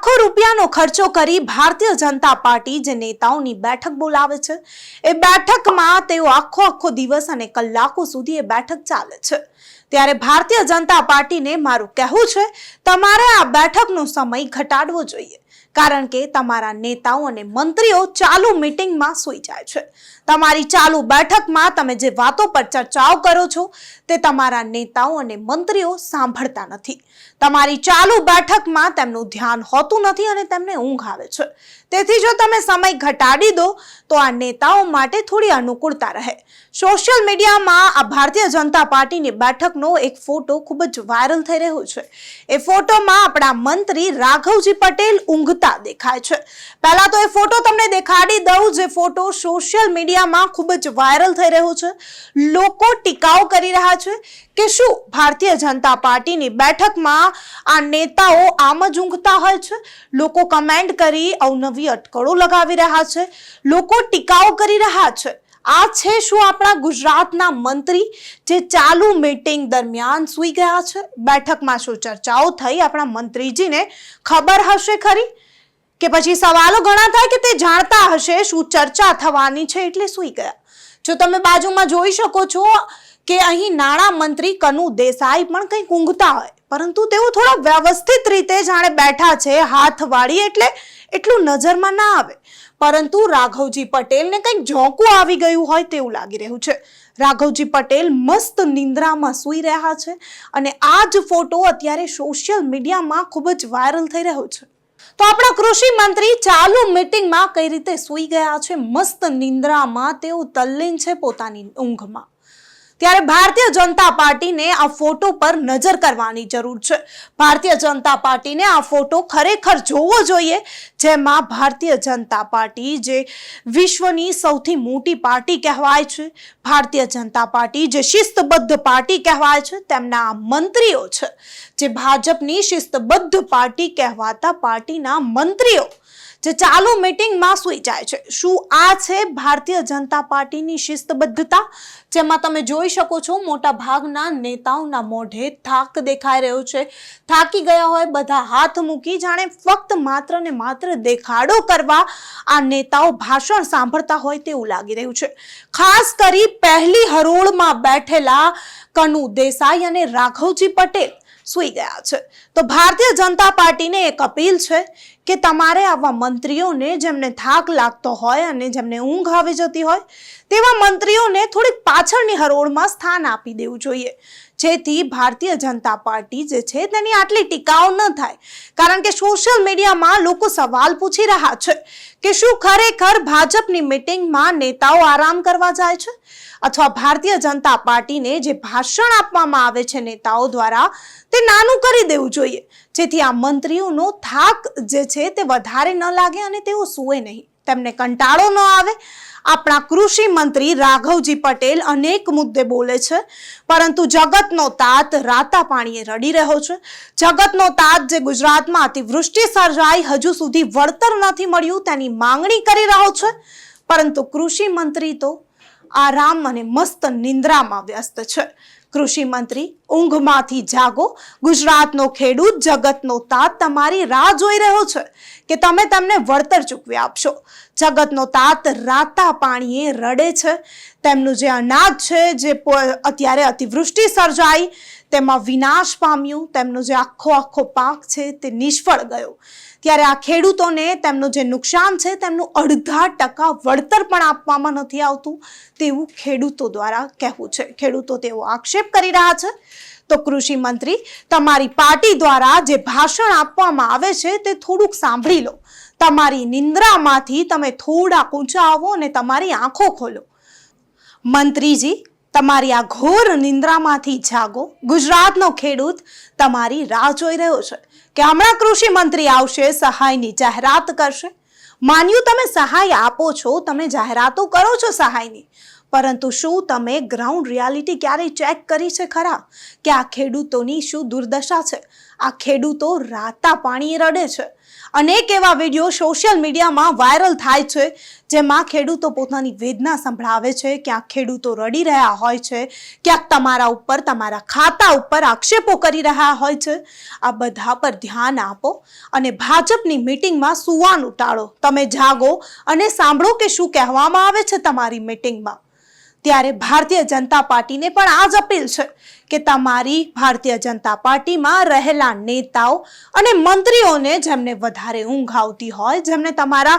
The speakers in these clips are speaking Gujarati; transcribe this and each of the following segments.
લાખો રૂપિયાનો ખર્ચો કરી ભારતીય જનતા પાર્ટી જે નેતાઓની બેઠક બોલાવે છે. એ બેઠકમાં તેઓ આખો આખો દિવસ અને કલાકો સુધી એ બેઠક ચાલે છે. ત્યારે ભારતીય જનતા પાર્ટીને મારું કહેવું છે, તમારે આ બેઠકનો સમય ઘટાડવો જોઈએ, કારણ કે તમારા નેતાઓ અને મંત્રીઓ ચાલુ મિટિંગમાં સૂઈ જાય છે. તમારી ચાલુ બેઠકમાં તમે જે વાતો પર ચર્ચાઓ કરો છો, તે તમારા નેતાઓ અને મંત્રીઓ સાંભળતા નથી. તમારી ચાલુ બેઠકમાં તેમનું ધ્યાન હોતું નથી અને તેમને ઊંઘ આવે છે. તેથી જો તમે સમય ઘટાડી દો, તો આ નેતાઓ માટે થોડી અનુકૂળતા રહે. સોશિયલ મીડિયામાં આ ભારતીય જનતા પાર્ટીની બેઠકનો એક ફોટો ખૂબ જ વાયરલ થઈ રહ્યો છે. એ ફોટોમાં આપણા મંત્રી રાઘવજી પટેલ ઊંઘતા દેખાય છે. પહેલા તો એ ફોટો તમને દેખાડી દઉં જે ફોટો સોશિયલ મીડિયામાં ખૂબ જ વાયરલ થઈ રહ્યો છે. લોકો ટીકાઓ કરી રહ્યા છે કે શું ભારતીય જનતા પાર્ટીની બેઠકમાં આ નેતાઓ આમ જ ઊંઘતા હોય છે? લોકો કમેન્ટ કરી અવનવી અટકળો લગાવી રહ્યા છે. લોકો ટીકાઓ કરી રહ્યા છે. આ છે શું આપણા ગુજરાતના મંત્રી જે ચાલુ મીટિંગ દરમિયાન સૂઈ ગયા છે? બેઠકમાં શું ચર્ચાઓ થઈ આપણા મંત્રીજીને? ખબર હશે ખરી? કે પછી સવાલો ઘણા થાય કે તે જાણતા હશે શું ચર્ચા થવાની છે એટલે સૂઈ ગયા. જો તમે બાજુમાં જોઈ શકો છો કે અહીં નાણાં મંત્રી કનુ દેસાઈ પણ કંઈક ઊંઘતા હોય. પરંતુ તેઓ થોડા વ્યવસ્થિત રીતે જાણે બેઠા છે, હાથ વાળી એટલે એટલું નજરમાં ના આવે. પરંતુ રાઘવજી પટેલને કંઈક ઝોંકું આવી ગયું હોય તેવું લાગી રહ્યું છે. રાઘવજી પટેલ મસ્ત નિંદ્રામાં સૂઈ રહ્યા છે અને આ જ ફોટો અત્યારે સોશિયલ મીડિયામાં ખૂબ જ વાયરલ થઈ રહ્યો છે. તો આપણા કૃષિ મંત્રી ચાલુ મિટિંગમાં કઈ રીતે સૂઈ ગયા છે? મસ્ત નિંદ્રામાં તેઓ તલ્લીન છે પોતાની ઊંઘમાં. ત્યારે ભારતીય જનતા પાર્ટીને આ ફોટો પર નજર કરવાની જરૂર છે. ભારતીય જનતા પાર્ટીને આ ફોટો ખરેખર જોવો જોઈએ, જેમાં ભારતીય જનતા પાર્ટી જે વિશ્વની સૌથી મોટી પાર્ટી કહેવાય છે, ભારતીય જનતા પાર્ટી જે શિસ્તબદ્ધ પાર્ટી કહેવાય છે, તેમના મંત્રીઓ છે, જે ભાજપની શિસ્તબદ્ધ પાર્ટી કહેવાતા પાર્ટીના મંત્રીઓ જે ચાલુ મિટિંગમાં સૂઈ જાય છે. શું આ છે ભારતીય જનતા પાર્ટીની શિસ્તબદ્ધતા? જેમાં તમે જોઈ શકો છો મોટા ભાગના નેતાઓના મોઢે થાક દેખાઈ રહ્યો છે. થાકી ગયા હોય, બધા હાથ મૂકી જાણે ફક્ત માત્ર ને માત્ર દેખાડો કરવા આ નેતાઓ ભાષણ સાંભળતા હોય તેવું લાગી રહ્યું છે. ખાસ કરી પહેલી હરોળમાં બેઠેલા કનુ દેસાઈ અને રાઘવજી પટેલ સૂઈ ગયા છે. તો ભારતીય જનતા પાર્ટીને એક અપીલ છે કે તમારે આવા મંત્રીઓને જેમને થાક લાગતો હોય અને જેમને ઊંઘ આવી જતી હોય, તેવા મંત્રીઓને થોડીક પાછળની હરોળમાં સ્થાન આપી દેવું જોઈએ. જેથી ભારતીય જનતા પાર્ટી જે છે તેની આટલી ટીકાઓ ન થાય. કારણ કે સોશિયલ મીડિયામાં લોકો સવાલ પૂછી રહ્યા છે કે શું ખરેખર ભાજપની મિટિંગમાં નેતાઓ આરામ કરવા જાય છે? અથવા ભારતીય જનતા પાર્ટીને જે ભાષણ આપવામાં આવે છે નેતાઓ દ્વારા તે નાનું કરી દેવું જોઈએ? જેથી આ મંત્રીઓનો થાક જે છે તે વધારે ન લાગે અને તેઓ સૂવે નહીં. તેમને કંટાળો ન આવે. આપણા કૃષિ મંત્રી રાઘવજી પટેલ અનેક મુદ્દે બોલે છે, પરંતુ જગતનો તાત રાતા પાણીએ રડી રહ્યો છે. જગતનો તાત જે ગુજરાતમાં અતિવૃષ્ટિ સર્જાઈ, હજુ સુધી વળતર નથી મળ્યું તેની માંગણી કરી રહ્યો છે. પરંતુ કૃષિ મંત્રી તો આરામ અને મસ્ત નિંદ્રામાં વ્યસ્ત છે. કૃષિ મંત્રી ઊંઘમાંથી જાગો. ગુજરાતનો ખેડૂત, જગતનો તાત તમારી રાહ જોઈ રહ્યો છે કે તમે તેમને વળતર ચૂકવી આપશો. જગતનો તાત રાતા પાણીએ રડે છે. તેમનું જે અનાજ છે, જે અત્યારે અતિવૃષ્ટિ સર્જાઈ, તેમાં વિનાશ પામ્યું, તેમનો જે આખો આખો પાક છે તે નિષ્ફળ ગયો. ત્યારે આ ખેડૂતોને તેમનું જે નુકસાન છે, તેમનું અડધા ટકા વળતર પણ આપવામાં નથી આવતું તેવું ખેડૂતો દ્વારા કહેવું છે. ખેડૂતો તેવો આક્ષેપ કરી રહ્યા છે તો કૃષિ મંત્રી, તમારી પાર્ટી દ્વારા જે ભાષણ આપવામાં આવે છે તે થોડુંક સાંભળી લો. તમારી નિંદ્રામાંથી તમે થોડા ઊંચા આવો અને તમારી આંખો ખોલો. મંત્રીજી, તમારી આ ઘોર નિંદ્રામાંથી જાગો. ગુજરાતનો ખેડૂત તમારી રાહ જોઈ રહ્યો છે કે હમણાં કૃષિ મંત્રી આવશે, સહાયની જાહેરાત કરશે. માન્યું તમે સહાય આપો છો, તમે જાહેરાતો કરો છો સહાયની. પરંતુ શું તમે ગ્રાઉન્ડ રિયાલિટી ક્યારેય ચેક કરી છે ખરા? કે આ ખેડૂતોની શું દુર્દશા છે? આ ખેડૂતો રાતા પાણીએ રડે છે. અનેક એવા વીડિયો સોશિયલ મીડિયામાં વાયરલ થાય છે, જેમાં ખેડૂતો પોતાની વેદના સંભળાવે છે ક્યાંક ખેડૂતો રડી રહ્યા હોય છે ક્યાંક તમારા ઉપર, તમારા ખાતા ઉપર આક્ષેપો કરી રહ્યા હોય છે. આ બધા પર ધ્યાન આપો અને ભાજપની મિટિંગમાં સુવાનું ટાળો તમે જાગો અને સાંભળો કે શું કહેવામાં આવે છે તમારી મીટિંગમાં ત્યારે ભારતીય જનતા પાર્ટીને પણ આ જ અપીલ છે કે તમારી ભારતીય જનતા પાર્ટીમાં રહેલા નેતાઓ અને મંત્રીઓને જેમને વધારે ઊંઘ આવતી હોય, જેમને તમારા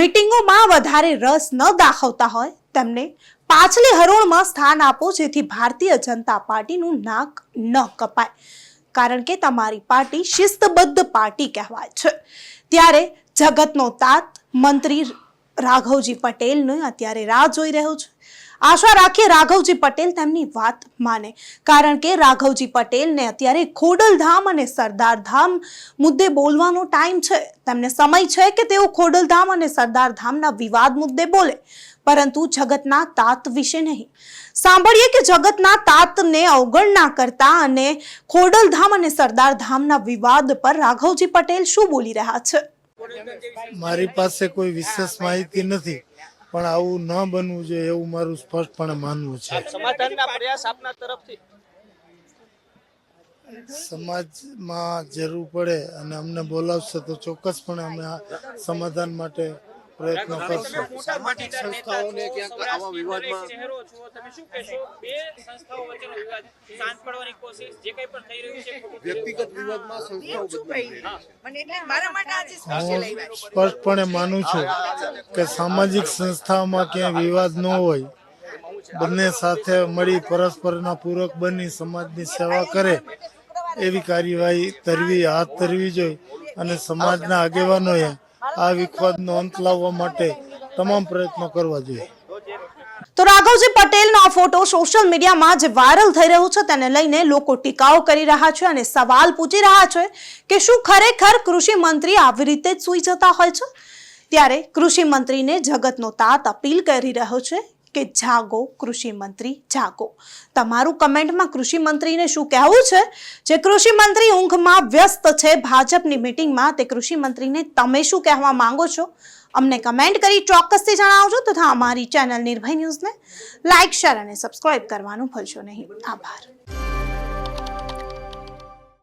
મિટિંગોમાં વધારે રસ ન દાખવતા હોય, તેમને પાછલી હરોળમાં સ્થાન આપો જેથી ભારતીય જનતા પાર્ટીનું નાક ન કપાય. કારણ કે તમારી પાર્ટી શિસ્તબદ્ધ પાર્ટી કહેવાય છે. ત્યારે જગતનો તાત મંત્રી રાઘવજી પટેલને અત્યારે રાહ જોઈ રહ્યો છે. આશા રાખીએ રાઘવજી પટેલ તેમની વાત માને. કારણ કે રાઘવજી પટેલને અત્યારે ખોડલધામ અને સરદારધામ મુદ્દે બોલવાનો ટાઈમ છે. તેમને સમય છે કે તેઓ ખોડલધામ અને સરદાર ધામના વિવાદ મુદ્દે બોલે. પરંતુ જગતના તાત વિશે નહીં. સાંભળીએ કે જગતના તાતને અવગણના કરતા અને ખોડલધામ અને સરદાર ધામના વિવાદ પર રાઘવજી પટેલ શું બોલી રહ્યા છે? મારી પાસે કોઈ વિશેષ માહિતી નથી પણ આવું ન બનવું જોઈએ એવું મારું સ્પષ્ટપણે માનવું છે. સમાજમાં જરૂર પડે અને અમને બોલાવશે તો ચોક્કસપણે અમે આ સમાધાન માટે પ્રયત્ન કરશું. સામાજિક સંસ્થાઓને ક્યાંક આવા વિવાદમાં ચહેરો છો તમે શું કહેશો? બે સંસ્થાઓ વચ્ચેનો વિવાદ શાંત પાડવાની કોશિશ જે કંઈ પણ થઈ રહ્યું છે ખોટું થઈ રહ્યું છે. વ્યક્તિગત વિવાદમાં સંસ્થાઓ બદલાઈ મને એટલે મારા માટે આજે હું સ્પેશિયલ આવ્યા સ્પષ્ટપણે માનું છું કે સામાજિક સંસ્થાઓમાં ક્યાંય વિવાદ ન હોય બંને સાથે મળી પરસ્પરના પૂરક બની સમાજની સેવા કરે એવી કાર્યવાહી કરવી હાથ ધરવી જોઈએ અને સમાજના આગેવાનોએ આ વિવાદનો અંત લાવવા માટે તમામ પ્રયત્નો કરવા જોઈએ. તો રાઘવજી પટેલનો આ ફોટો સોશિયલ મીડિયામાં જે વાયરલ થઈ રહ્યો છે. તેને લઈને લોકો ટીકાઓ કરી રહ્યા છે અને સવાલ પૂછી રહ્યા છે કે શું ખરેખર કૃષિ મંત્રી આવી રીતે જ સૂઈ જતા હોય છે? ત્યારે કૃષિ મંત્રીને જગતનો તાત અપીલ કરી રહ્યો છે કે જાગો કૃષિ મંત્રી, જાગો. તમારું કમેન્ટમાં કૃષિ મંત્રીને શું કહેવું છે? જે કૃષિ મંત્રી ઊંઘમાં વ્યસ્ત છે ભાજપની મિટિંગમાં, તે કૃષિ મંત્રીને તમે શું કહેવા માંગો છો? અમને કમેન્ટ કરી ચોક્કસથી જણાવજો તથા અમારી ચેનલ નિર્ભય ન્યૂઝને લાઇક શેર અને સબસ્ક્રાઇબ કરવાનું ભૂલશો નહીં. આભાર.